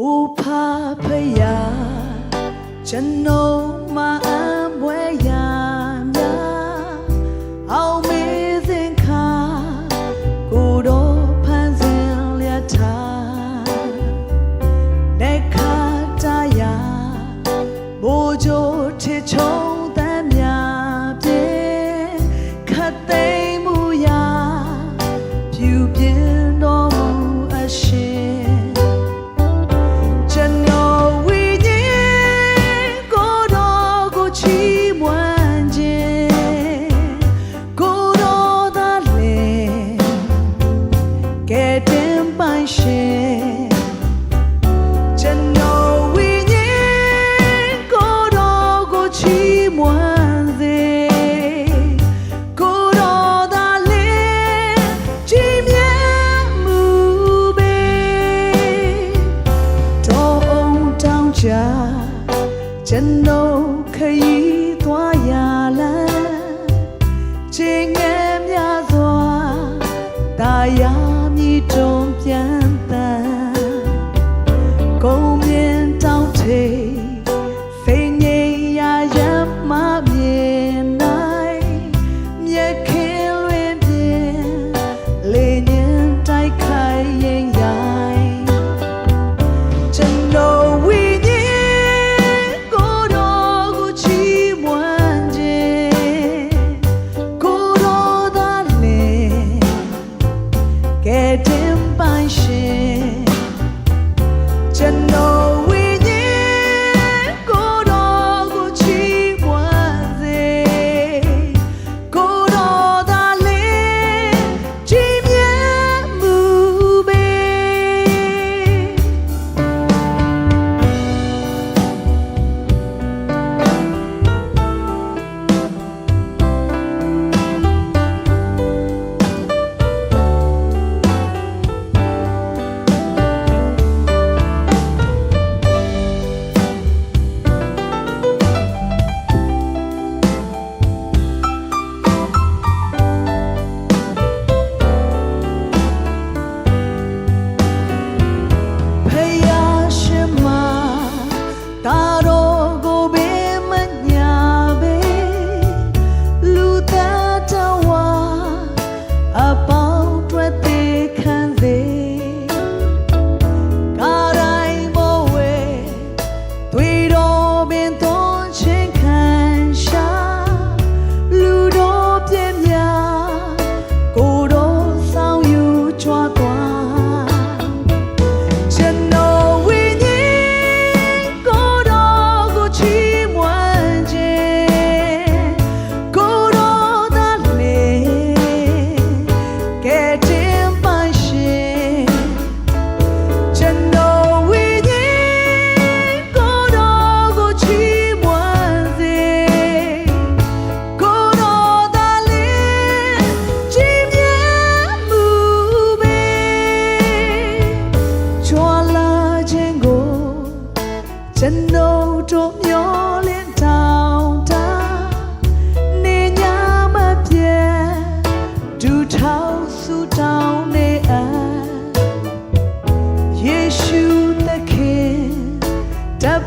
အိုဖာဖယာကျွန်တော်မအံပွဲရာများအောင်မေးစင်ခါကိုတော့ဖန်ဆင်းလျက်ထားလက်ခါတရာဘိုးကျိုးထချုံတမ်းများပြေခတ်သိမ်းမှုရာပြူပြင်းတော်မူအရှင် ရှာကျွန်တော်ခရီးသွားရလမ်းချိန်ငယ်များစွာတာယာမြည်တွန်ပြန် ကျွန်တို့မျောလင်းတောင်းတာနေညာမပြေဒူထောက်ဆူတောင်းနေအယေရှုသခင်တပ်